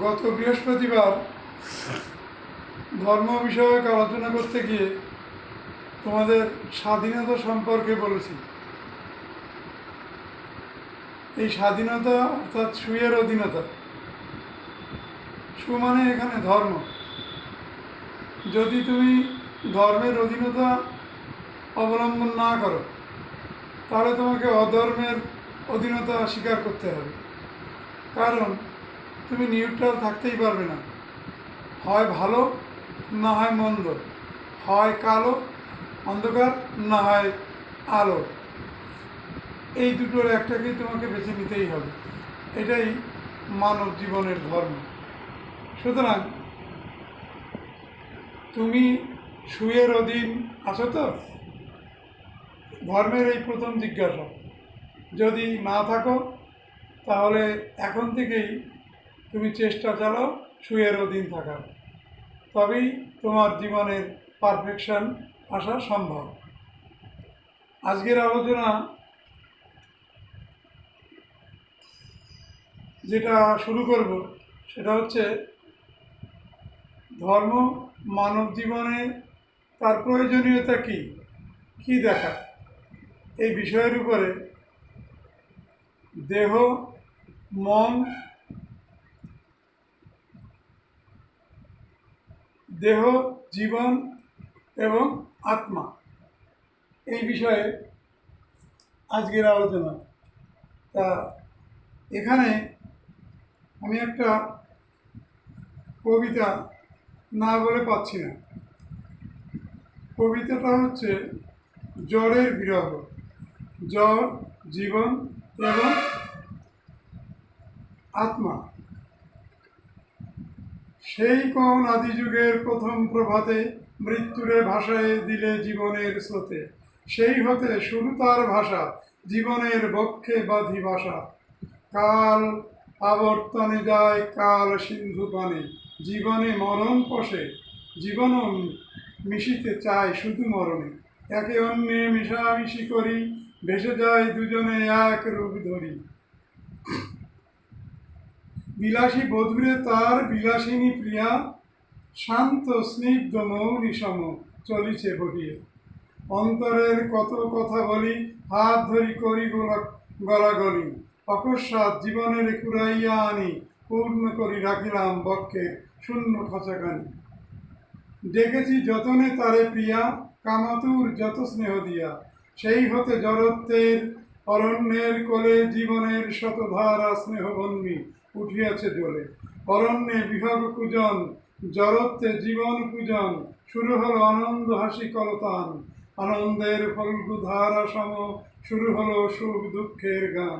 গত বৃহস্পতিবার ধর্ম বিষয়ক আলোচনা করতে গিয়ে তোমাদের স্বাধীনতা সম্পর্কে বলেছি। এই স্বাধীনতা অর্থাৎ সুয়ের অধীনতা। সু মানে এখানে ধর্ম। যদি তুমি ধর্মের অধীনতা অবলম্বন না করো, তাহলে তোমাকে অধর্মের অধীনতা স্বীকার করতে হবে। কারণ তুমি নিউট্রাল থাকতেই পারবে না। হয় ভালো, না হয় মন্দ। হয় কালো, অন্ধকার, না হয় আলো। এই দুটোর একটাকেই তোমাকে বেছে নিতেই হবে। এটাই মানব জীবনের ধর্ম। সুতরাং তুমি সুয়ের অধীন আছো তো? ধর্মের এই প্রথম জিজ্ঞাসা। যদি না থাকো, তাহলে এখন থেকেই তুমি চেষ্টা চালাও সুয়ের অধীন থাকার। তবেই তোমার জীবনের পারফেকশন আসা সম্ভব। আজকের আলোচনা যেটা শুরু করব, সেটা হচ্ছে ধর্ম মানব জীবনে তার প্রয়োজনীয়তা কি? কি দেখা? এই বিষয়ের উপরে দেহ, মন দেহ, জীবন এবং আত্মা। এই বিষয়ে আজকের আলোচনা। তা এখানে আমি একটা কবিতা না বলে পাচ্ছি না। কবিতাটা হচ্ছে জ্বরের বিরহ। জ্বর, জীবন এবং আত্মা। সেই কোন আদি যুগের প্রথম প্রভাতে মৃত্যুরে ভাষায় দিলে জীবনের স্রোতে। সেই হতে শুরু তার ভাষা, জীবনের বক্ষে বাধি ভাষা কাল আবর্তনে যায়, কাল সিন্ধু পানে। জীবনে মরণ পশে জীবনও মিশিতে চায় শুধু মরণে। একে অন্যে মিশামিশি করি, ভেসে যায় দুজনে এক রূপ ধরি। বিলাসী বধুরে তার বিলাসিনী প্রিয়া, শান্ত, স্নিগ্ধ, মৌনি সম চলিছে বহিয়ে। অন্তরের কত কথা বলি, হাত ধরি করি গোলা গলাগলি। অকস্মাৎ জীবনের কুড়াইয়া আনি, পূর্ণ করি রাখিলাম বক্ষে শূন্য খচাকানি ডেকেছি যতনে তারে প্রিয়া, কামাতুর যত স্নেহ দিয়া। সেই হতে জড়ত্বের অরণ্যের কোলে জীবনের শতধারা স্নেহবন্যী উঠিয়াছে জ্বলে অরণ্যে বিহগ পূজন জড়ত্বে জীবন পূজন শুরু হলো আনন্দ হাসি কলতান। আনন্দের ফল্গু ধারা সম শুরু হলো সুখ দুঃখের গান।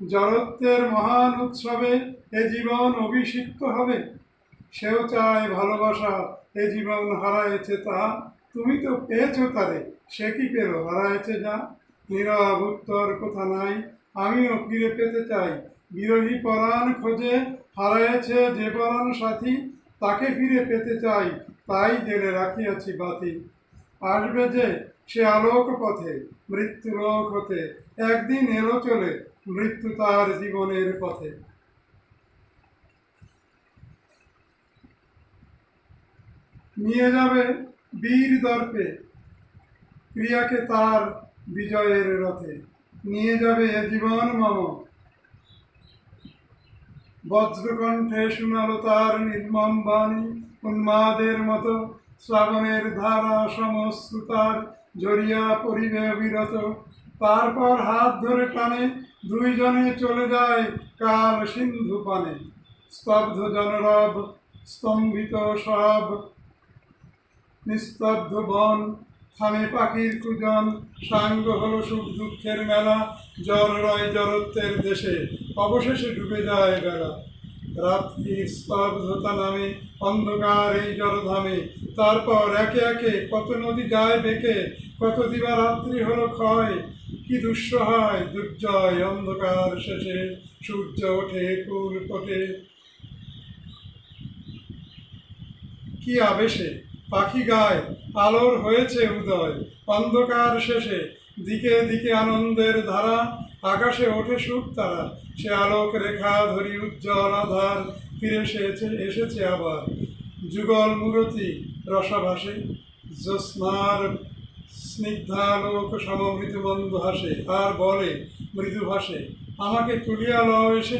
জড়ত্বের মহান উৎসবে এ জীবন অভিষিক্ত হবে। সেও চায় ভালোবাসা, এ জীবন হারাইছে তা। তুমি তো পেয়েছ তারে, সে কি পেল হারাইছে যা? নীরব উত্তর কোথা নাই। আমিও ফিরে পেতে চাই। বিরোহী পরাণ খোঁজে হারাইছে যে পরাণ সাথী, তাকে ফিরে পেতে চাই, তাই জেলে রাখিয়াছি বাতি আসবে যে সে আলোক পথে, মৃত্যু লোক হতে, একদিন এলো চলে, মৃত্যু তার জীবনের পথে। নিয়ে যাবে বীর দর্পে, ক্রিয়াকে তার বিজয়ের রথে। নিয়ে যাবে জীবন মম। বজ্রকণ্ঠে শোনালো তার নির্মম বাণী, উন্মাদের মতো শ্রাবণের ধারা সমশ্রুতার জড়িয়া পরিবে বিরত। তারপর হাত ধরে টানে, দুইজনে চলে যায় কাল সিন্ধু পানে। স্তব্ধ জনরব, স্তম্ভিত সব, নিস্তব্ধ বন থামে পাখির কুজন, সাঙ্গ হলো সুখ দুঃখের মেলা, জল রয় জড়ত্বের দেশে, অবশেষে ডুবে যায় বেলা। রাত্রি স্তব্ধতা নামে, অন্ধকার এই জলধামে, তারপর একে একে কত নদী যায় বেঁকে, কত দিবা রাত্রি হলো ক্ষয়, কি দুঃসহায়, দুর্জয় অন্ধকার শেষে সূর্য ওঠে ফুল ফোটে। কি আবেশে পাখি গায় আলোর হয়েছে উদয়। অন্ধকার শেষে দিকে দিকে আনন্দের ধারা, আকাশে ওঠে সুখ তারা। সে আলোক রেখা ধরি উজ্জ্বল আধার, ফিরে এসেছে এসেছে আবার। যুগল মূরতি রসাভাসে, জ্যোৎস্নার স্নিগ্ধালোক সমমৃদু বন্ধু হাসে, আর বলে মৃদু ভাসে, আমাকে তুলিয়া লও এসে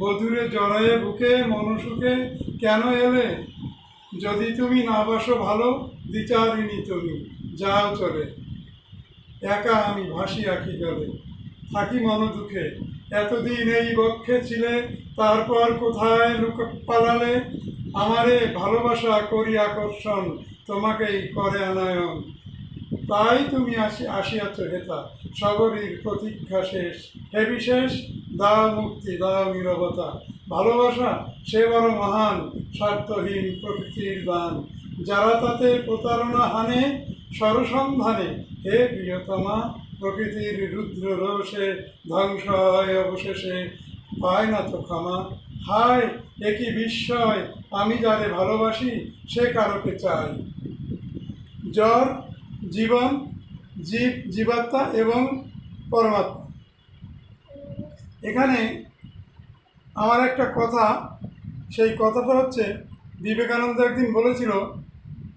বধুরে জড়ায়ে বুকে, মনসুখে কেন এলে? যদি তুমি না বাসো ভালো, দ্বিচারিণী তুমি, যাও চলে। একা আমি ভাসি আঁকি গেলে। থাকি মন দুঃখে এতদিন এই বক্ষে ছিলে, তারপর কোথায় লুক পালালে? আমারে ভালোবাসা করি আকর্ষণ, তোমাকেই করে আনায়ন। তাই তুমি আসি, আসিয়াছ হেতা, সবরীর প্রতীক্ষা শেষ। হে বিশেষ, দাও মুক্তি, দাও নিরবতা। ভালোবাসা, সে বড় মহান, স্বার্থহীন প্রকৃতির দান যারা তাতে প্রতারণা হানে সরসন্ধানে হে প্রিয়তমা, প্রকৃতির রুদ্র রোষে ধ্বংস হয় অবশেষে। পায় না তো ক্ষমা। হায় একই বিস্ময়, আমি যারে ভালোবাসি, সে কারোকে চাই। জ্বর, জীবন, জীব, জীবাত্মা এবং পরমাত্মা। এখানে আমার একটা কথা, সেই কথাটা হচ্ছে, বিবেকানন্দ একদিন বলেছিল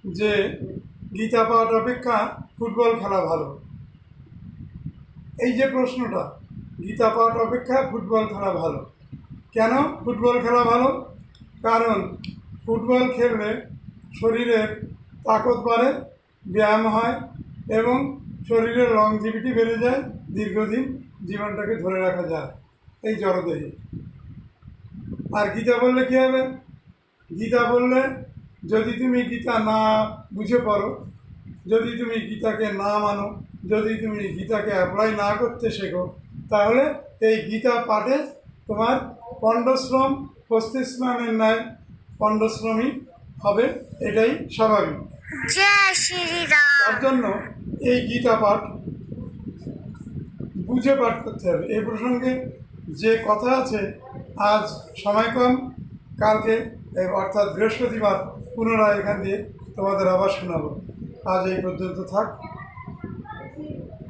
যে, গীতা পাঠ অপেক্ষা ফুটবল খেলা ভালো। এই যে প্রশ্নটা, গীতা পাঠ অপেক্ষা ফুটবল খেলা ভালো। কেন ফুটবল খেলা ভালো? কারণ ফুটবল খেললে শরীরের তাকত বাড়ে, ব্যায়াম হয় এবং শরীরের লংজিভিটি বেড়ে যায়, দীর্ঘদিন জীবনটাকে ধরে রাখা যায়। এই জড়দেহে। আর গীতা বললে কী হবে? গীতা বললে যদি তুমি গীতা না বুঝে পড়ো যদি তুমি গীতাকে না মানো যদি তুমি গীতাকে অ্যাপ্লাই না করতে শেখো তাহলে এই গীতা পাঠে তোমার পণ্ডশ্রম পস্তিস্নানের ন্যায় পণ্ডশ্রমই হবে এটাই স্বাভাবিক। তার জন্য এই গীতা পাঠ বুঝে পাঠ করতে হবে। এই প্রসঙ্গে যে কথা আছে আজ সময় কম, কালকে অর্থাৎ বৃহস্পতিবার পুনরায় এখান দিয়ে তোমাদের আবার শোনাবো। আজ এই পর্যন্ত থাক।